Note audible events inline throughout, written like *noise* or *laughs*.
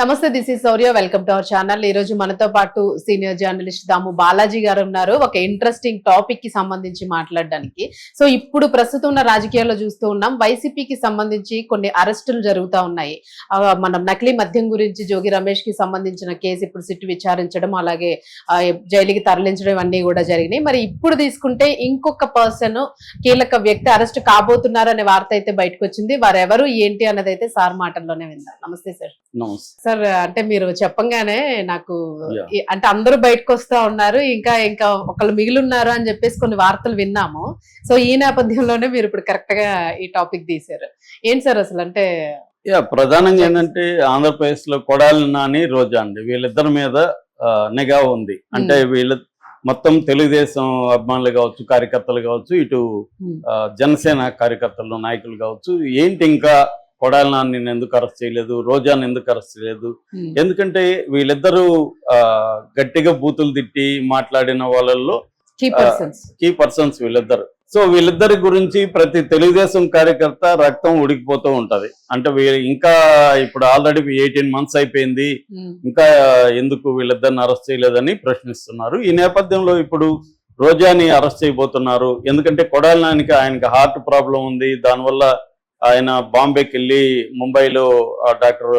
నమస్తే this is Sourya welcome to our channel ఈ రోజు మనతో పాటు సీనియర్ జర్నలిస్ట్ దాము బాలాజీ గారు ఉన్నారు. ఒక ఇంట్రెస్టింగ్ టాపిక్కి సంబంధించి మాట్లాడడానికి. సో ఇప్పుడు ప్రస్తుతం ఉన్న రాజకీయాల్లో చూస్తూ ఉన్నాం. వైసీపీకి సంబంధించి కొన్ని అరెస్టులు జరుగుతూ ఉన్నాయి. మనం నకిలీ మద్యం గురించి జోగి రమేష్కి సంబంధించిన కేసు ఇప్పుడు సిట్టు విచారించడం అలాగే జైలుకి తరలించడం అన్ని కూడా జరిగినాయి. మరి ఇప్పుడు తీసుకుంటే ఇంకొక పర్సన్ కీలక వ్యక్తి అరెస్ట్ కాబోతున్నారు అనే వార్త అయితే బయటకు వచ్చింది. వారెవరు ఏంటి అన్నది అయితే సార్ మాటల్లోనే విందాం. నమస్తే సార్. నమస్తే. సార్ అంటే మీరు చెప్పంగానే నాకు అంటే అందరూ బయటకు వస్తా ఉన్నారు ఇంకా ఇంకా ఒకళ్ళు మిగిలి ఉన్నారు అని చెప్పేసి కొన్ని వార్తలు విన్నాము. సో ఈ నేపథ్యంలోనే మీరు ఇప్పుడు కరెక్ట్గా ఈ టాపిక్ తీశారు. ఏంటి సార్ అసలు అంటే? యా ప్రధానంగా ఏంటంటే ఆంధ్రప్రదేశ్లో కొడాలి నాని రోజా అండి. వీళ్ళిద్దరి మీద నిఘా ఉంది. అంటే వీళ్ళ మొత్తం తెలుగుదేశం అభిమానులు కావచ్చు కార్యకర్తలు కావచ్చు ఇటు Hmm. జనసేన కార్యకర్తలు నాయకులు కావచ్చు ఏంటి ఇంకా కొడాలి నాని ఎందుకు అరెస్ట్ చేయలేదు రోజాని ఎందుకు అరెస్ట్ చేయలేదు. ఎందుకంటే వీళ్ళిద్దరూ ఆ, గట్టిగా బూతులు తిట్టి మాట్లాడిన వాళ్ళల్లో. కీ పర్సన్స్ వీళ్ళిద్దరు. సో వీళ్ళిద్దరి గురించి ప్రతి తెలుగుదేశం కార్యకర్త రక్తం ఉడికిపోతూ ఉంటది. అంటే ఇంకా ఇప్పుడు ఆల్రెడీ ఎయిటీన్ మంత్స్ అయిపోయింది. ఇంకా ఎందుకు వీళ్ళిద్దరిని అరెస్ట్ చేయలేదని ప్రశ్నిస్తున్నారు. ఈ నేపథ్యంలో ఇప్పుడు రోజాని అరెస్ట్ చేయబోతున్నారు. ఎందుకంటే కొడాలి నానికి ఆయనకి హార్ట్ ప్రాబ్లం ఉంది. దానివల్ల ఆయన బాంబేకి వెళ్ళి ముంబైలో డాక్టర్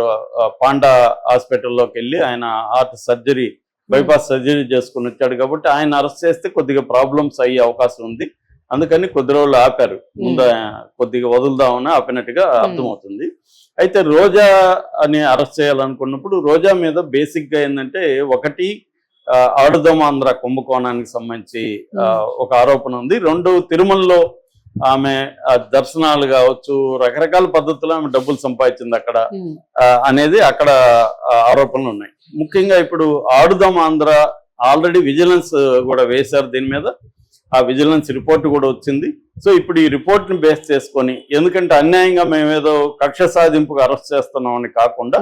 పాండా హాస్పిటల్లోకి వెళ్ళి ఆయన హార్ట్ సర్జరీ బైపాస్ సర్జరీ చేసుకుని వచ్చాడు కాబట్టి ఆయన అరెస్ట్ చేస్తే కొద్దిగా ప్రాబ్లమ్స్ అయ్యే అవకాశం ఉంది. అందుకని కొద్ది రోజులు ఆపారు. ముందు కొద్దిగా వదులుదామని ఆపినట్టుగా అర్థమవుతుంది. అయితే రోజా అని అరెస్ట్ చేయాలనుకున్నప్పుడు రోజా మీద బేసిక్గా ఏంటంటే ఒకటి ఆ, ఆడుదాం ఆంధ్ర కుంభకోణానికి సంబంధించి ఒక ఆరోపణ ఉంది. రెండు తిరుమలలో ఆమె దర్శనాలు కావచ్చు రకరకాల పద్ధతుల్లో ఆమె డబ్బులు సంపాదించింది అక్కడ. అనేది అక్కడ ఆరోపణలు ఉన్నాయి. ముఖ్యంగా ఇప్పుడు ఆడుదాం ఆంధ్ర ఆల్రెడీ విజిలెన్స్ కూడా వేశారు దీని మీద. ఆ విజిలెన్స్ రిపోర్ట్ కూడా వచ్చింది. సో ఇప్పుడు ఈ రిపోర్ట్ని బేస్ చేసుకొని ఎందుకంటే అన్యాయంగా మేమేదో కక్ష సాధింపుగా అరెస్ట్ చేస్తున్నామని కాకుండా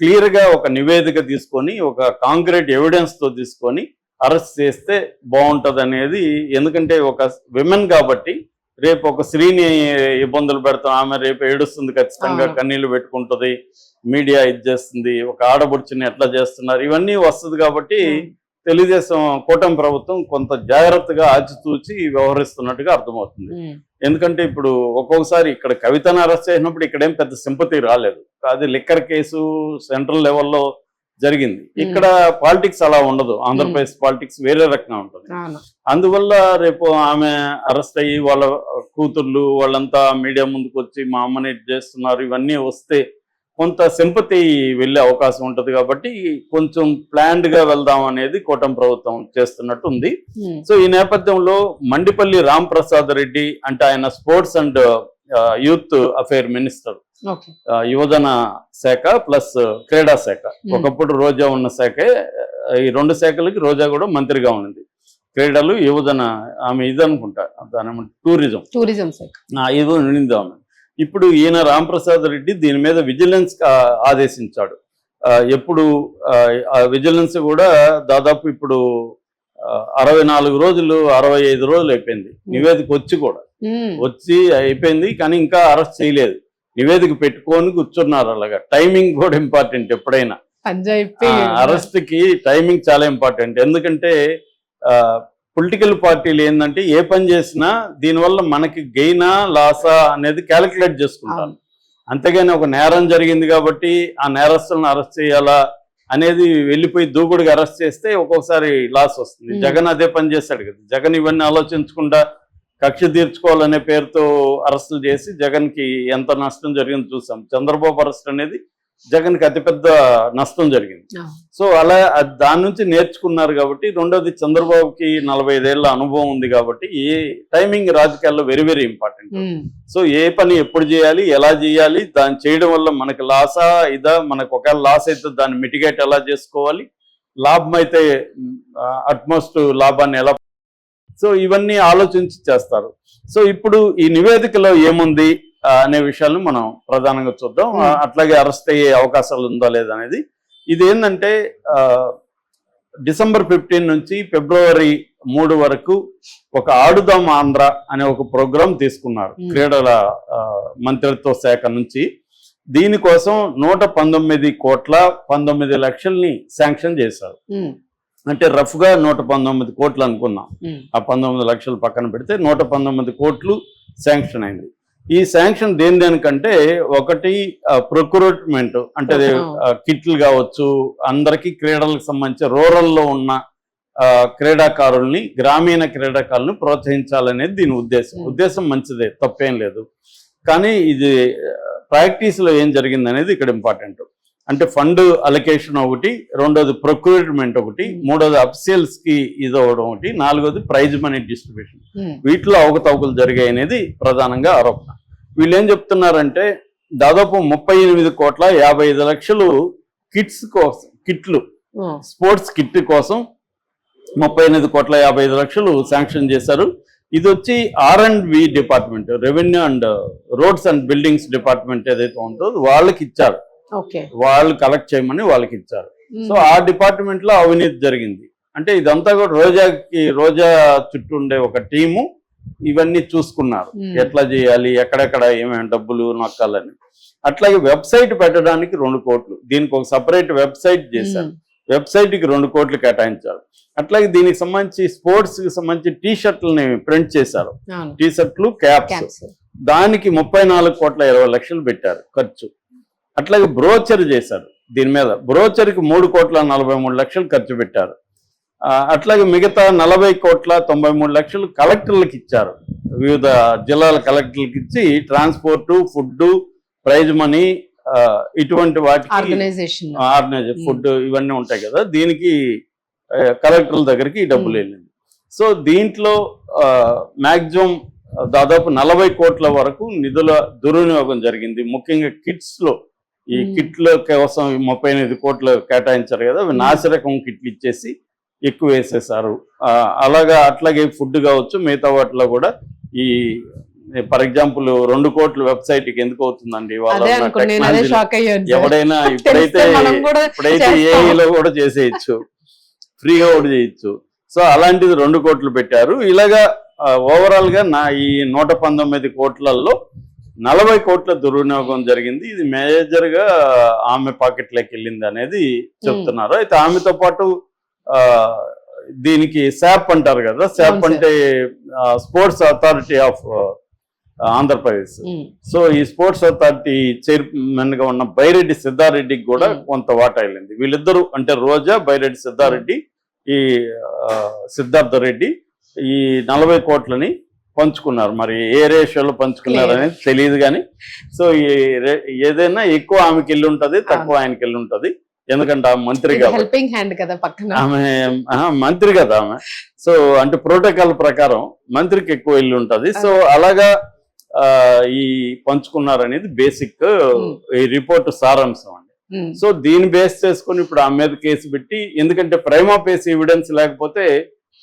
క్లియర్గా ఒక నివేదిక తీసుకొని ఒక కాంక్రీట్ ఎవిడెన్స్తో తీసుకొని అరెస్ట్ చేస్తే బాగుంటది అనేది ఎందుకంటే ఒక విమెన్ కాబట్టి రేపు ఒక స్త్రీని ఇబ్బందులు పెడతాం. ఆమె రేపు ఏడుస్తుంది ఖచ్చితంగా. కన్నీళ్ళు పెట్టుకుంటది. మీడియా ఇది చేస్తుంది. ఒక ఆడబడుచుని ఎట్లా చేస్తున్నారు? ఇవన్నీ వస్తుంది కాబట్టి తెలుగుదేశం కూటమి ప్రభుత్వం కొంత జాగ్రత్తగా ఆచితూచి వ్యవహరిస్తున్నట్టుగా అర్థమవుతుంది. ఎందుకంటే ఇప్పుడు ఒక్కొక్కసారి ఇక్కడ కవితను అరెస్ట్ చేసినప్పుడు ఇక్కడ పెద్ద సింపతి రాలేదు. అది లిక్కర్ కేసు సెంట్రల్ లెవెల్లో జరిగింది. ఇక్కడ పాలిటిక్స్ అలా ఉండదు. ఆంధ్రప్రదేశ్ పాలిటిక్స్ వేరే రకంగా ఉంటుంది. అందువల్ల రేపు ఆమె అరెస్ట్ అయ్యి వాళ్ళ కూతుర్లు వాళ్ళంతా మీడియా ముందుకు వచ్చి మా అమ్మని చేస్తున్నారు ఇవన్నీ వస్తే కొంత సింపతి వెళ్ళే అవకాశం ఉంటుంది కాబట్టి కొంచెం ప్లాన్డ్గా వెళ్దాం అనేది కూటమి ప్రభుత్వం చేస్తున్నట్టు ఉంది. సో ఈ నేపథ్యంలో మండిపల్లి రామ్ ప్రసాద్ రెడ్డి అంటే ఆయన sports and youth affair minister. యువజన శాఖ ప్లస్ క్రీడా శాఖ. ఒకప్పుడు రోజా ఉన్న శాఖే ఈ రెండు శాఖలకి రోజా కూడా మంత్రిగా ఉన్నది క్రీడలు యువజన ఆమె ఇది అనుకుంటా దాని టూరిజం. టూరిజం ఇది ఉండింది ఆమె. ఇప్పుడు ఈయన రాంప్రసాద్ రెడ్డి దీని మీద విజిలెన్స్ ఆదేశించాడు. ఎప్పుడు విజిలెన్స్ కూడా దాదాపు ఇప్పుడు అరవై నాలుగు రోజులు అరవై ఐదు రోజులు అయిపోయింది. నివేదిక వచ్చి కూడా. వచ్చి అయిపోయింది కానీ ఇంకా అరెస్ట్ చేయలేదు. నివేదిక పెట్టుకొని కూర్చున్నారు అలాగా. టైమింగ్ కూడా ఇంపార్టెంట్ ఎప్పుడైనా. అరెస్ట్కి టైమింగ్ చాలా ఇంపార్టెంట్. ఎందుకంటే పొలిటికల్ పార్టీలు ఏంటంటే ఏ పని చేసినా దీనివల్ల మనకి గెయినా లాసా అనేది క్యాలిక్యులేట్ చేసుకుంటారు. అవును. అంతేగాని ఒక నేరం జరిగింది కాబట్టి ఆ నేరస్తులను అరెస్ట్ చేయాలా అనేది వెళ్ళిపోయి దూకుడుగా అరెస్ట్ చేస్తే ఒక్కొక్కసారి లాస్ వస్తుంది. జగన్ అదే పని చేశాడు కదా. జగన్ ఇవన్నీ ఆలోచించకుండా కక్ష తీర్చుకోవాలనే పేరుతో అరెస్టులు చేసి జగన్కి ఎంత నష్టం జరిగింది చూసాం. చంద్రబాబు అరెస్ట్ అనేది జగన్కి అతిపెద్ద నష్టం జరిగింది. సో అలా దాని నుంచి నేర్చుకున్నారు కాబట్టి రెండోది చంద్రబాబుకి నలభై ఐదేళ్ళ అనుభవం ఉంది కాబట్టి ఏ టైమింగ్ రాజకీయాల్లో వెరీ వెరీ ఇంపార్టెంట్ సో ఏ పని ఎప్పుడు చేయాలి ఎలా చేయాలి దాన్ని చేయడం వల్ల మనకి లాసా ఇదా మనకు ఒకవేళ లాస్ అయితే దాన్ని మిటిగేట్ ఎలా చేసుకోవాలి లాభం అయితే అట్మోస్ట్ లాభాన్ని ఎలా సో ఇవన్నీ ఆలోచించి చేస్తారు. సో ఇప్పుడు ఈ నివేదికలో ఏముంది అనే విషయాలను మనం ప్రధానంగా చూద్దాం. అట్లాగే అరెస్ట్ అయ్యే అవకాశాలు ఉందా లేదా అనేది. ఇది ఏంటంటే డిసెంబర్ ఫిఫ్టీన్ నుంచి ఫిబ్రవరి మూడు వరకు ఒక ఆడుదాం ఆంధ్ర అనే ఒక ప్రోగ్రాం తీసుకున్నారు. క్రీడల మంత్రిత్వ శాఖ నుంచి. దీనికోసం నూట పంతొమ్మిది కోట్ల పంతొమ్మిది లక్షల్ని శాంక్షన్ చేశారు. అంటే రఫ్గా నూట పంతొమ్మిది కోట్లు అనుకున్నాం. ఆ పంతొమ్మిది లక్షలు పక్కన పెడితే నూట పంతొమ్మిది కోట్లు శాంక్షన్ అయింది. ఈ శాంక్షన్ దేని దేనికంటే ఒకటి ప్రొక్యూర్మెంట్ అంటే కిట్లు కావచ్చు అందరికీ క్రీడలకు సంబంధించి రూరల్లో ఉన్న క్రీడాకారుల్ని గ్రామీణ క్రీడాకారులను ప్రోత్సహించాలనేది దీని ఉద్దేశం. ఉద్దేశం మంచిదే తప్పేం లేదు. కానీ ఇది ప్రాక్టీస్లో ఏం జరిగింది అనేది ఇక్కడ ఇంపార్టెంట్. అంటే ఫండ్ అలొకేషన్ ఒకటి రెండోది ప్రొక్యూర్మెంట్ ఒకటి Hmm. మూడోది అఫ్సియల్స్కి ఇది అవ్వడం ఒకటి నాలుగోది ప్రైజ్ మనీ డిస్ట్రిబ్యూషన్. ఉమ్, వీటిలో అవకతవకలు జరిగాయి అనేది ప్రధానంగా ఆరోపణ. వీళ్ళు ఏం చెప్తున్నారంటే దాదాపు ముప్పై ఎనిమిది కోట్ల యాభై ఐదు లక్షలు కిట్స్ కోసం కిట్లు ఉమ్, స్పోర్ట్స్ కిట్ కోసం ముప్పై ఎనిమిది కోట్ల యాభై ఐదు లక్షలు శాంక్షన్ చేశారు. ఇది వచ్చి R and B department revenue and roads and buildings department ఏదైతే ఉందో వాళ్ళకి ఇచ్చారు. వాళ్ళు కలెక్ట్ చేయమని వాళ్ళకి ఇచ్చారు సో ఆ డిపార్ట్మెంట్లో అవినీతి జరిగింది. అంటే ఇదంతా కూడా రోజాకి రోజా చుట్టూ ఉండే ఒక టీము ఇవన్నీ చూసుకున్నారు. ఎట్లా చేయాలి ఎక్కడెక్కడ ఏమేమి డబ్బులు నొక్కాలని. అట్లాగే వెబ్సైట్ పెట్టడానికి రెండు కోట్లు. దీనికి ఒక సపరేట్ వెబ్సైట్ చేశారు. వెబ్సైట్కి రెండు కోట్లు కేటాయించారు. అట్లాగే దీనికి సంబంధించి స్పోర్ట్స్కి సంబంధించి టీ షర్ట్లని ప్రింట్ చేశారు. టీ షర్ట్లు క్యాప్స్. దానికి ముప్పై నాలుగు కోట్ల ఇరవై లక్షలు పెట్టారు ఖర్చు. అట్లాగే బ్రోచర్ చేశారు. దీని మీద బ్రోచర్కి మూడు కోట్ల నలభై మూడు లక్షలు ఖర్చు పెట్టారు. అట్లాగే మిగతా నలభై కోట్ల తొంభై మూడు లక్షలు కలెక్టర్లకు ఇచ్చారు. వివిధ జిల్లాల కలెక్టర్లకు ఇచ్చి ట్రాన్స్పోర్ట్ ఫుడ్ ప్రైజ్ మనీ ఇటువంటి వాటికి ఆర్గనైజేషన్. ఆర్గనైజ్ ఫుడ్ ఇవన్నీ ఉంటాయి కదా. దీనికి కలెక్టర్ల దగ్గరికి డబ్బులు. వెళ్ళింది. సో దీంట్లో మాక్సిమం దాదాపు నలభై కోట్ల వరకు నిధుల దుర్వినియోగం జరిగింది. ముఖ్యంగా కిట్స్లో ఈ. కిట్ల కోసం ముప్పై ఎనిమిది కోట్లు కేటాయించారు కదా అవి. నాసిరకం కిట్లు ఇచ్చేసి ఎక్కువ వేసేసారు అలాగా అట్లాగే ఫుడ్ కావచ్చు మిగతా వాటిలో కూడా ఈ ఫర్ ఎగ్జాంపుల్ రెండు కోట్ల వెబ్సైట్కి ఎందుకు అవుతుందండి. ఎవడైనా *laughs* ఇప్పుడైతే ఇప్పుడైతే చేస్తాం. AI లో కూడా చేసేయచ్చు ఫ్రీగా కూడా చేయొచ్చు సో అలాంటిది రెండు కోట్లు పెట్టారు ఇలాగా ఓవరాల్గా నా ఈ నూట పంతొమ్మిది కోట్లలో నలభై కోట్ల దుర్వినియోగం జరిగింది. ఇది మేజర్గా ఆమె పాకెట్లోకి వెళ్ళింది అనేది చెప్తున్నారు. అయితే ఆమెతో పాటు ఆ, దీనికి శాప్ అంటారు కదా శాప్ అంటే sports authority of Andhra Pradesh. So ఈ స్పోర్ట్స్ అథారిటీ చైర్మన్గా ఉన్న బైరెడ్డి సిద్ధారెడ్డికి కూడా. కొంత వాటా వెళ్ళింది. వీళ్ళిద్దరూ అంటే రోజా బైరెడ్డి సిద్ధారెడ్డి ఈ సిద్ధార్థ రెడ్డి ఈ నలభై కోట్లని పంచుకున్నారు. మరి ఏ రేషియోలో పంచుకున్నారు. అనేది తెలియదు కానీ సో ఏదైనా ఎక్కువ ఆమెకి వెళ్ళి ఉంటది తక్కువ ఆయనకి వెళ్ళి ఉంటది. ఎందుకంటే ఆమె మంత్రి హెల్పింగ్ హ్యాండ్ కదా పక్కన. ఆమె మంత్రి కదా ఆమె. సో అంటే ప్రోటోకాల్ ప్రకారం మంత్రికి ఎక్కువ ఇల్లు ఉంటది. సో అలాగా ఈ పంచుకున్నారనేది బేసిక్ ఈ రిపోర్ట్ సారాంశం అండి. సో దీన్ని బేస్ చేసుకొని ఇప్పుడు ఆమె మీద కేసు పెట్టి ఎందుకంటే ప్రైమా పేస్ ఎవిడెన్స్ లేకపోతే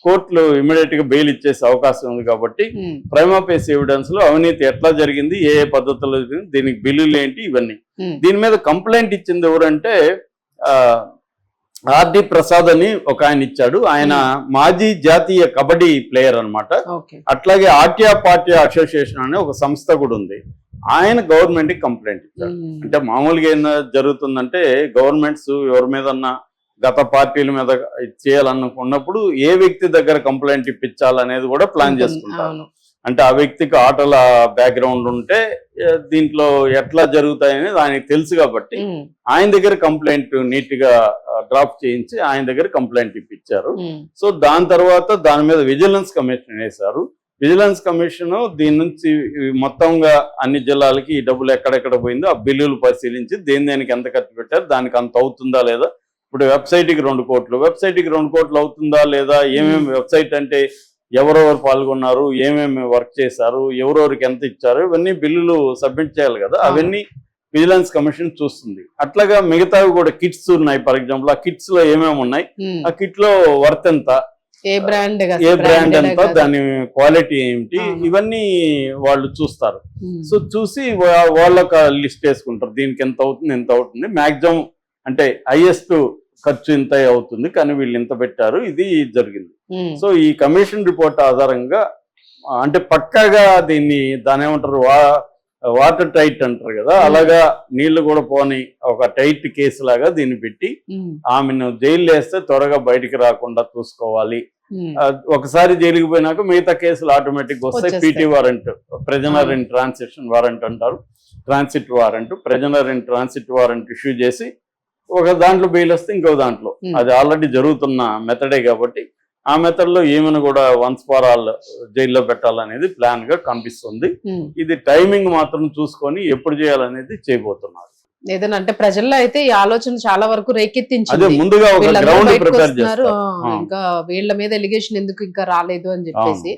కోర్టులు ఇమీడియట్గా బెయిల్ ఇచ్చేసే అవకాశం ఉంది కాబట్టి ఉమ్, ప్రైమా పేస్ ఎవిడెన్స్లో అవినీతి ఎట్లా జరిగింది ఏ ఏ పద్ధతుల్లో దీనికి బిల్లులు ఏంటి ఇవన్నీ. ఉమ్, దీని మీద కంప్లైంట్ ఇచ్చింది ఎవరంటే ఆర్డి ప్రసాద్ అని ఒక ఆయన ఇచ్చాడు. ఆయన మాజీ జాతీయ కబడ్డీ ప్లేయర్ అన్నమాట. ఓకే. అట్లాగే ఆట్యా పార్టీ అసోసియేషన్ అనే ఒక సంస్థ కూడా ఉంది. ఆయన గవర్నమెంట్కి కంప్లైంట్ ఇచ్చాడు. అంటే మామూలుగా ఏం జరుగుతుందంటే గవర్నమెంట్స్ ఎవరి మీదన్నా గత పార్టీల మీద చేయాలనుకున్నప్పుడు ఏ వ్యక్తి దగ్గర కంప్లైంట్ ఇప్పించాలనేది కూడా ప్లాన్. చేసుకుంటారు. అంటే ఆ వ్యక్తికి ఆటల బ్యాక్గ్రౌండ్ ఉంటే దీంట్లో ఎట్లా జరుగుతాయనేది ఆయనకి తెలుసు కాబట్టి ఆయన దగ్గర కంప్లైంట్ నీట్గా డ్రాప్ చేయించి ఆయన దగ్గర కంప్లైంట్ ఇప్పించారు. సో దాని తర్వాత దాని మీద విజిలెన్స్ కమిషన్ వేశారు. విజిలెన్స్ కమిషన్ దీని నుంచి మొత్తంగా అన్ని జిల్లాలకి ఈ డబ్బులు ఎక్కడెక్కడ పోయిందో ఆ బిల్లులు పరిశీలించి దేని దేనికి ఎంత ఖర్చు పెట్టారు దానికి అంత అవుతుందా లేదా ఇప్పుడు వెబ్సైట్కి రెండు కోట్లు. వెబ్సైట్కి రెండు కోట్లు అవుతుందా లేదా? ఏమేమి వెబ్సైట్ అంటే ఎవరెవరు పాల్గొన్నారు? ఏమేమి వర్క్ చేశారు? ఎవరెవరికి ఎంత ఇచ్చారు? ఇవన్నీ బిల్లులు సబ్మిట్ చేయాలి కదా. అవును. అవన్నీ విజిలెన్స్ కమిషన్ చూస్తుంది. అట్లాగా మిగతావి కూడా కిట్స్ ఉన్నాయి. ఫర్ ఎగ్జాంపుల్ ఆ కిట్స్లో ఏమేమి ఉన్నాయి. ఆ కిట్లో వర్త్ ఎంత? ఏ బ్రాండ్ ఏ బ్రాండ్ ఎంత? దాని క్వాలిటీ ఏమిటి. ఇవన్నీ వాళ్ళు చూస్తారు. సో చూసి వా- వాళ్ళొక లిస్ట్ వేసుకుంటారు. దీనికి ఎంత అవుతుంది ఎంత అవుతుంది? మాక్సిమం అంటే హైయెస్ట్ ఖర్చు ఇంత అవుతుంది కానీ వీళ్ళు ఇంత పెట్టారు ఇది జరిగింది. సో ఈ కమిషన్ రిపోర్ట్ ఆధారంగా అంటే పక్కాగా దీన్ని దాని ఏమంటారు వా వాటర్ టైట్ అంటారు కదా Hmm. అలాగా నీళ్ళు కూడా పోని ఒక టైట్ కేసు లాగా దీన్ని పెట్టి ఉమ్, ఆమెను జైలు వేస్తే త్వరగా బయటికి రాకుండా చూసుకోవాలి. ఒకసారి జైలుకి పోయినాక మిగతా కేసులు ఆటోమేటిక్ వస్తాయి. PT warrant prisoner in transition warrant అంటారు. Transit warrant prisoner in transit warrant issue చేసి ఒక దాంట్లో బెయిల్ వస్తే ఇంకో దాంట్లో. అది ఆల్రెడీ జరుగుతున్న మెథడే కాబట్టి ఆ మెథడ్లో ఈమెను కూడా వన్స్ ఫర్ ఆల్ జైల్లో పెట్టాలనేది ప్లాన్గా కనిపిస్తుంది. ఇది టైమింగ్ మాత్రం చూసుకొని ఎప్పుడు చేయాలనేది చేయబోతున్నారు. ఏదైనా అంటే ప్రజల్లో అయితే ఈ ఆలోచన చాలా వరకు రేకెత్తించింది. ముందుగా. ఇంకా వీళ్ళ మీద ఎలిగేషన్ ఎందుకు ఇంకా రాలేదు అని చెప్పేసి.